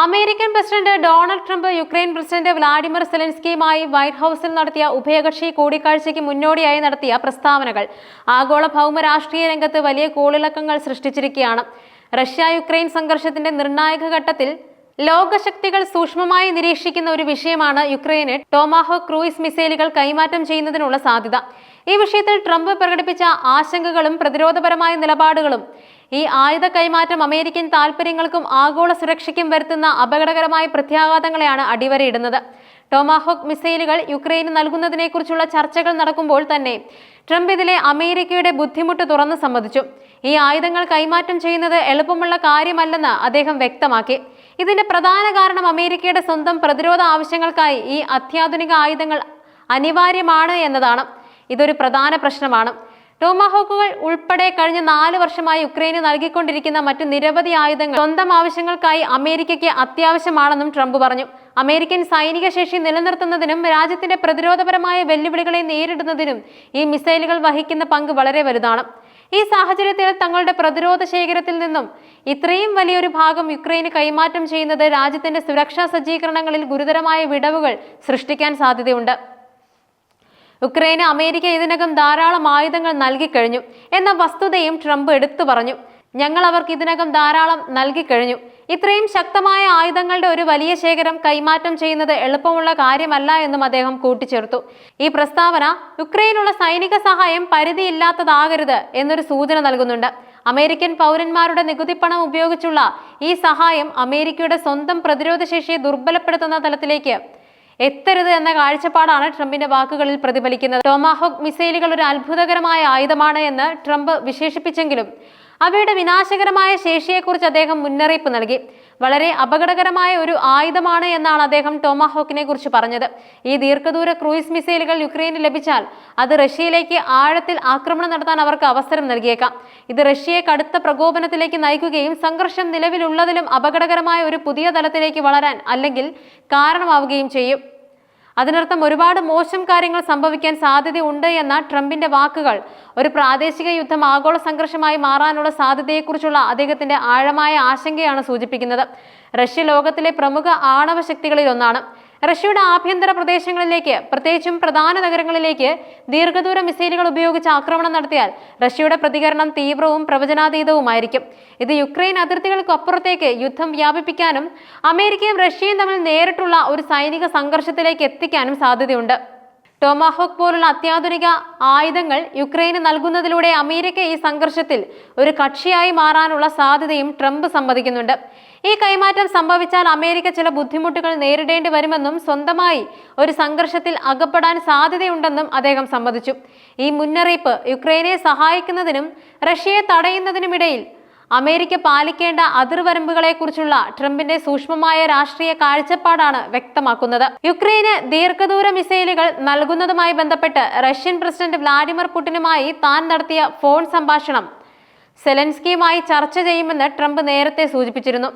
American president Donald Trump Ukraine president Vladimir സെലൻസ്കിയുമായി white ഹൌസിൽ നടത്തിയ ഉഭയകക്ഷി കൂടിക്കാഴ്ചയ്ക്ക് മുന്നോടിയായി നടത്തിയ പ്രസ്താവനകൾ. ആഗോള ഭൗമ രാഷ്ട്രീയ രംഗത്ത് വലിയ കോളിളക്കങ്ങൾ സൃഷ്ടിച്ചിരിക്കുകയാണ്. റഷ്യ യുക്രൈൻ സംഘർഷത്തിന്റെ നിർണായക ഘട്ടത്തിൽ ലോകശക്തികൾ സൂക്ഷ്മമായി നിരീക്ഷിക്കുന്ന ഒരു വിഷയമാണ് യുക്രൈന് ടോമാഹോ ക്രൂയിസ് മിസൈലുകൾ കൈമാറ്റം ചെയ്യുന്നതിനുള്ള സാധ്യത. ഈ വിഷയത്തിൽ ട്രംപ് പ്രകടിപ്പിച്ച ആശങ്കകളും പ്രതിരോധപരമായ നിലപാടുകളും ഈ ആയുധ കൈമാറ്റം അമേരിക്കൻ താൽപ്പര്യങ്ങൾക്കും ആഗോള സുരക്ഷയ്ക്കും വരുത്തുന്ന അപകടകരമായ പ്രത്യാഘാതങ്ങളെയാണ് അടിവരയിടുന്നത്. ടോമാഹോക്ക് മിസൈലുകൾ യുക്രൈന് നൽകുന്നതിനെക്കുറിച്ചുള്ള ചർച്ചകൾ നടക്കുമ്പോൾ തന്നെ ട്രംപ് ഇതിലെ അമേരിക്കയുടെ ബുദ്ധിമുട്ട് തുറന്നു സമ്മതിച്ചു. ഈ ആയുധങ്ങൾ കൈമാറ്റം ചെയ്യുന്നത് എളുപ്പമുള്ള കാര്യമല്ലെന്ന് അദ്ദേഹം വ്യക്തമാക്കി. ഇതിന്റെ പ്രധാന കാരണം അമേരിക്കയുടെ സ്വന്തം പ്രതിരോധ ആവശ്യങ്ങൾക്കായി ഈ അത്യാധുനിക ആയുധങ്ങൾ അനിവാര്യമാണ് എന്നതാണ്. ഇതൊരു പ്രധാന പ്രശ്നമാണ്. ടോമാഹോക്കുകൾ ഉൾപ്പെടെ കഴിഞ്ഞ നാല് വർഷമായി യുക്രൈന് നൽകിക്കൊണ്ടിരിക്കുന്ന മറ്റു നിരവധി ആയുധങ്ങൾ സ്വന്തം ആവശ്യങ്ങൾക്കായി അമേരിക്കയ്ക്ക് അത്യാവശ്യമാണെന്നും ട്രംപ് പറഞ്ഞു. അമേരിക്കൻ സൈനിക ശേഷി നിലനിർത്തുന്നതിനും രാജ്യത്തിന്റെ പ്രതിരോധപരമായ വെല്ലുവിളികളെ നേരിടുന്നതിനും ഈ മിസൈലുകൾ വഹിക്കുന്ന പങ്ക് വളരെ വലുതാണ്. ഈ സാഹചര്യത്തിൽ തങ്ങളുടെ പ്രതിരോധ ശേഖരത്തിൽ നിന്നും ഇത്രയും വലിയൊരു ഭാഗം യുക്രൈന് കൈമാറ്റം ചെയ്യുന്നത് രാജ്യത്തിന്റെ സുരക്ഷാ സജ്ജീകരണങ്ങളിൽ ഗുരുതരമായ വിടവുകൾ സൃഷ്ടിക്കാൻ സാധ്യതയുണ്ട്. യുക്രൈന് അമേരിക്ക ഇതിനകം ധാരാളം ആയുധങ്ങൾ നൽകിക്കഴിഞ്ഞു എന്ന വസ്തുതയും ട്രംപ് എടുത്തു പറഞ്ഞു. ഞങ്ങൾ അവർക്ക് ഇതിനകം ധാരാളം നൽകിക്കഴിഞ്ഞു ഇത്രയും ശക്തമായ ആയുധങ്ങളുടെ ഒരു വലിയ ശേഖരം കൈമാറ്റം ചെയ്യുന്നത് എളുപ്പമുള്ള കാര്യമല്ല എന്നും അദ്ദേഹം കൂട്ടിച്ചേർത്തു. ഈ പ്രസ്താവന യുക്രൈനുള്ള സൈനിക സഹായം പരിധിയില്ലാത്തതാകരുത് എന്നൊരു സൂചന നൽകുന്നുണ്ട്. അമേരിക്കൻ പൗരന്മാരുടെ നികുതിപ്പണം ഉപയോഗിച്ചുള്ള ഈ സഹായം അമേരിക്കയുടെ സ്വന്തം പ്രതിരോധ ശേഷിയെ ദുർബലപ്പെടുത്തുന്ന തലത്തിലേക്ക് എത്തരുത് എന്ന കാഴ്ചപ്പാടാണ് ട്രംപിന്റെ വാക്കുകളിൽ പ്രതിഫലിക്കുന്നത്. ടോമാഹോക്ക് മിസൈലുകൾ ഒരു അത്ഭുതകരമായ ആയുധമാണ് എന്ന് ട്രംപ് വിശേഷിപ്പിച്ചെങ്കിലും അവയുടെ വിനാശകരമായ ശേഷിയെക്കുറിച്ച് അദ്ദേഹം മുന്നറിയിപ്പ് നൽകി. വളരെ അപകടകരമായ ഒരു ആയുധമാണ് എന്നാണ് അദ്ദേഹം ടോമാഹോക്കിനെ കുറിച്ച് പറഞ്ഞത്. ഈ ദീർഘദൂര ക്രൂയിസ് മിസൈലുകൾ യുക്രൈന് ലഭിച്ചാൽ അത് റഷ്യയിലേക്ക് ആഴത്തിൽ ആക്രമണം നടത്താൻ അവർക്ക് അവസരം നൽകിയേക്കാം. ഇത് റഷ്യയെ കടുത്ത പ്രകോപനത്തിലേക്ക് നയിക്കുകയും സംഘർഷം നിലവിലുള്ളതിലും അപകടകരമായ ഒരു പുതിയ തലത്തിലേക്ക് വളരാൻ അല്ലെങ്കിൽ കാരണമാവുകയും ചെയ്യും. അതിനർത്ഥം ഒരുപാട് മോശം കാര്യങ്ങൾ സംഭവിക്കാൻ സാധ്യതയുണ്ട് എന്ന ട്രംപിന്റെ വാക്കുകൾ ഒരു പ്രാദേശിക യുദ്ധം ആഗോള സംഘർഷമായി മാറാനുള്ള സാധ്യതയെക്കുറിച്ചുള്ള അദ്ദേഹത്തിന്റെ ആഴമായ ആശങ്കയാണ് സൂചിപ്പിക്കുന്നത്. റഷ്യ ലോകത്തിലെ പ്രമുഖ ആണവ ശക്തികളിൽ ഒന്നാണ്. റഷ്യയുടെ ആഭ്യന്തര പ്രദേശങ്ങളിലേക്ക് പ്രത്യേകിച്ചും പ്രധാന നഗരങ്ങളിലേക്ക് ദീർഘദൂര മിസൈലുകൾ ഉപയോഗിച്ച് ആക്രമണം നടത്തിയാൽ റഷ്യയുടെ പ്രതികരണം തീവ്രവും പ്രവചനാതീതവുമായിരിക്കും. ഇത് യുക്രൈൻ അതിർത്തികൾക്കപ്പുറത്തേക്ക് യുദ്ധം വ്യാപിപ്പിക്കാനും അമേരിക്കയും റഷ്യയും തമ്മിൽ നേരിട്ടുള്ള ഒരു സൈനിക സംഘർഷത്തിലേക്ക് എത്തിക്കാനും സാധ്യതയുണ്ട്. ടോമാഹോക്ക് പോലുള്ള അത്യാധുനിക ആയുധങ്ങൾ യുക്രൈന് നൽകുന്നതിലൂടെ അമേരിക്ക ഈ സംഘർഷത്തിൽ ഒരു കക്ഷിയായി മാറാനുള്ള സാധ്യതയും ട്രംപ് സമ്മതിക്കുന്നുണ്ട്. ഈ കൈമാറ്റം സംഭവിച്ചാൽ അമേരിക്ക ചില ബുദ്ധിമുട്ടുകൾ നേരിടേണ്ടി വരുമെന്നും സ്വന്തമായി ഒരു സംഘർഷത്തിൽ അകപ്പെടാൻ സാധ്യതയുണ്ടെന്നും അദ്ദേഹം സമ്മതിച്ചു. ഈ മുന്നറിയിപ്പ് യുക്രൈനെ സഹായിക്കുന്നതിനും റഷ്യയെ തടയുന്നതിനുമിടയിൽ അമേരിക്ക പാലിക്കേണ്ട അതിർവരമ്പുകളെക്കുറിച്ചുള്ള ട്രംപിന്റെ സൂക്ഷ്മമായ രാഷ്ട്രീയ കാഴ്ചപ്പാടാണ് വ്യക്തമാക്കുന്നത്. യുക്രൈന് ദീർഘദൂര മിസൈലുകൾ നൽകുന്നതുമായി ബന്ധപ്പെട്ട് റഷ്യൻ പ്രസിഡന്റ് വ്ളാഡിമിർ പുടിനുമായി താൻ നടത്തിയ ഫോൺ സംഭാഷണം സെലൻസ്കിയുമായി ചർച്ച ചെയ്യുമെന്ന് ട്രംപ് നേരത്തെ സൂചിപ്പിച്ചിരുന്നു.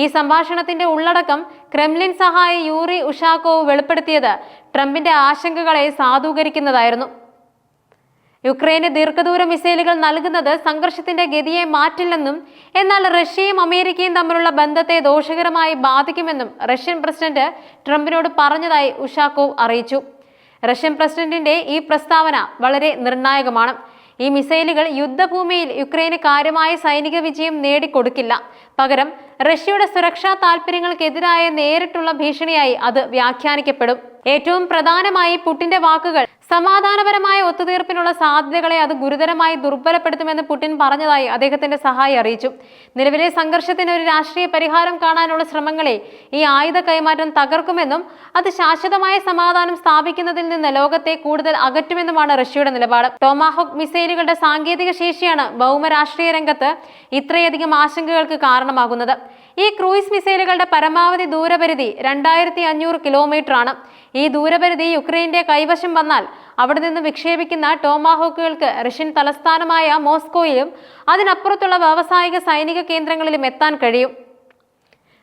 ഈ സംഭാഷണത്തിന്റെ ഉള്ളടക്കം ക്രെംലിൻ സഹായി യൂറി ഉഷാക്കോവ് വെളിപ്പെടുത്തിയത് ട്രംപിന്റെ ആശങ്കകളെ സാധൂകരിക്കുന്നതായിരുന്നു. യുക്രൈന് ദീർഘദൂര മിസൈലുകൾ നൽകുന്നത് സംഘർഷത്തിന്റെ ഗതിയെ മാറ്റില്ലെന്നും എന്നാൽ റഷ്യയും അമേരിക്കയും തമ്മിലുള്ള ബന്ധത്തെ ദോഷകരമായി ബാധിക്കുമെന്നും റഷ്യൻ പ്രസിഡന്റ് ട്രംപിനോട് പറഞ്ഞതായി ഉഷാക്കോവ് അറിയിച്ചു. റഷ്യൻ പ്രസിഡന്റിന്റെ ഈ പ്രസ്താവന വളരെ നിർണായകമാണ്. ഈ മിസൈലുകൾ യുദ്ധഭൂമിയിൽ യുക്രൈന് കാര്യമായ സൈനിക വിജയം നേടിക്കൊടുക്കില്ല. പകരം റഷ്യയുടെ സുരക്ഷാ താൽപര്യങ്ങൾക്കെതിരായ നേരിട്ടുള്ള ഭീഷണിയായി അത് വ്യാഖ്യാനിക്കപ്പെടും. ഏറ്റവും പ്രധാനമായി പുട്ടിന്റെ വാക്കുകൾ സമാധാനപരമായ ഒത്തുതീർപ്പിനുള്ള സാധ്യതകളെ അത് ഗുരുതരമായി ദുർബലപ്പെടുത്തുമെന്ന് പുടിൻ പറഞ്ഞതായി അദ്ദേഹത്തിന്റെ സഹായി അറിയിച്ചു. നിലവിലെ സംഘർഷത്തിന് ഒരു രാഷ്ട്രീയ പരിഹാരം കാണാനുള്ള ശ്രമങ്ങളെ ഈ ആയുധ കൈമാറ്റം തകർക്കുമെന്നും അത് ശാശ്വതമായ സമാധാനം സ്ഥാപിക്കുന്നതിൽ നിന്ന് ലോകത്തെ കൂടുതൽ അകറ്റുമെന്നുമാണ് റഷ്യയുടെ നിലപാട്. ടോമാഹോക്ക് മിസൈലുകളുടെ സാങ്കേതിക ശേഷിയാണ് ഭൗമരാഷ്ട്രീയ രംഗത്ത് ഇത്രയധികം ആശങ്കകൾക്ക് കാരണമാകുന്നത്. ഈ ക്രൂയിസ് മിസൈലുകളുടെ പരമാവധി ദൂരപരിധി രണ്ടായിരത്തി അഞ്ഞൂറ് കിലോമീറ്റർ ആണ് ഈ ദൂരപരിധി യുക്രൈന്റെ കൈവശം വന്നാൽ അവിടെ നിന്ന് വിക്ഷേപിക്കുന്ന ടോമാഹോക്കുകൾക്ക് റഷ്യൻ തലസ്ഥാനമായ മോസ്കോയിലും അതിനപ്പുറത്തുള്ള വ്യാവസായിക സൈനിക കേന്ദ്രങ്ങളിലും എത്താൻ കഴിയും.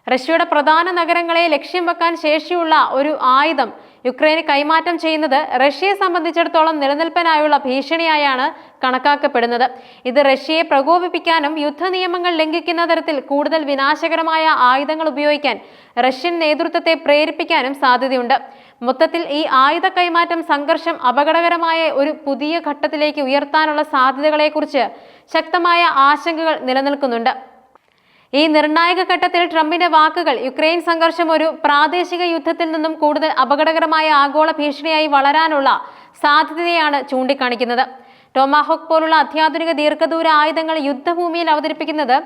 റഷ്യയുടെ പ്രധാന നഗരങ്ങളെ ലക്ഷ്യം വെക്കാൻ ശേഷിയുള്ള ഒരു ആയുധം യുക്രൈന് കൈമാറ്റം ചെയ്യുന്നത് റഷ്യയെ സംബന്ധിച്ചിടത്തോളം നിലനിൽപ്പനായുള്ള ഭീഷണിയായാണ് കണക്കാക്കപ്പെടുന്നത്. ഇത് റഷ്യയെ പ്രകോപിപ്പിക്കാനും യുദ്ധ നിയമങ്ങൾ ലംഘിക്കുന്ന തരത്തിൽ കൂടുതൽ വിനാശകരമായ ആയുധങ്ങൾ ഉപയോഗിക്കാൻ റഷ്യൻ നേതൃത്വത്തെ പ്രേരിപ്പിക്കാനും സാധ്യതയുണ്ട്. മൊത്തത്തിൽ ഈ ആയുധ കൈമാറ്റം സംഘർഷം അപകടകരമായ ഒരു പുതിയ ഘട്ടത്തിലേക്ക് ഉയർത്താനുള്ള സാധ്യതകളെക്കുറിച്ച് ശക്തമായ ആശങ്കകൾ നിലനിൽക്കുന്നുണ്ട്. ഈ നിർണായക ഘട്ടത്തിൽ ട്രംപിന്റെ വാക്കുകൾ യുക്രൈൻ സംഘർഷം ഒരു പ്രാദേശിക യുദ്ധത്തിൽ നിന്നും കൂടുതൽ അപകടകരമായ ആഗോള ഭീഷണിയായി വളരാനുള്ള സാധ്യതയാണ് ചൂണ്ടിക്കാണിക്കുന്നത്. ടോമാഹോക്ക് പോലുള്ള അത്യാധുനിക ദീർഘദൂര ആയുധങ്ങൾ യുദ്ധഭൂമിയിൽ അവതരിപ്പിക്കുന്നത്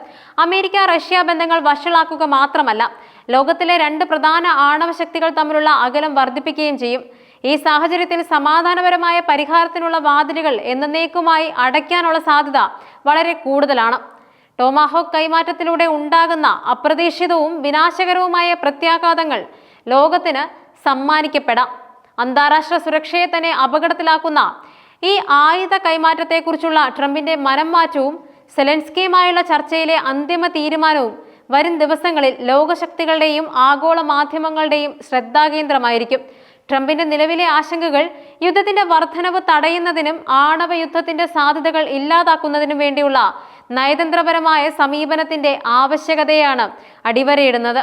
അമേരിക്ക റഷ്യ ബന്ധങ്ങൾ വഷളാക്കുക മാത്രമല്ല ലോകത്തിലെ രണ്ട് പ്രധാന ആണവ ശക്തികൾ തമ്മിലുള്ള അകലം വർദ്ധിപ്പിക്കുകയും ചെയ്യും. ഈ സാഹചര്യത്തിൽ സമാധാനപരമായ പരിഹാരത്തിനുള്ള വാതിലുകൾ എന്നേക്കുമായി അടയ്ക്കാനുള്ള സാധ്യത വളരെ കൂടുതലാണ്. ടോമാഹോക്ക് കൈമാറ്റത്തിലൂടെ ഉണ്ടാകുന്ന അപ്രതീക്ഷിതവും വിനാശകരവുമായ പ്രത്യാഘാതങ്ങൾ ലോകത്തിന് സമ്മാനിക്കപ്പെടാം. അന്താരാഷ്ട്ര സുരക്ഷയെ തന്നെ അപകടത്തിലാക്കുന്ന ഈ ആയുധ കൈമാറ്റത്തെക്കുറിച്ചുള്ള ട്രംപിന്റെ മനംമാറ്റവും സെലൻസ്കിയുമായുള്ള ചർച്ചയിലെ അന്തിമ തീരുമാനവും വരും ദിവസങ്ങളിൽ ലോകശക്തികളുടെയും ആഗോള മാധ്യമങ്ങളുടെയും ശ്രദ്ധാകേന്ദ്രമായിരിക്കും. ട്രംപിന്റെ നിലവിലെ ആശങ്കകൾ യുദ്ധത്തിന്റെ വർധനവ് തടയുന്നതിനും ആണവ യുദ്ധത്തിന്റെ സാധ്യതകൾ ഇല്ലാതാക്കുന്നതിനും വേണ്ടിയുള്ള നയതന്ത്രപരമായ സമീപനത്തിന്റെ ആവശ്യകതയാണ് അടിവരയിടുന്നത്.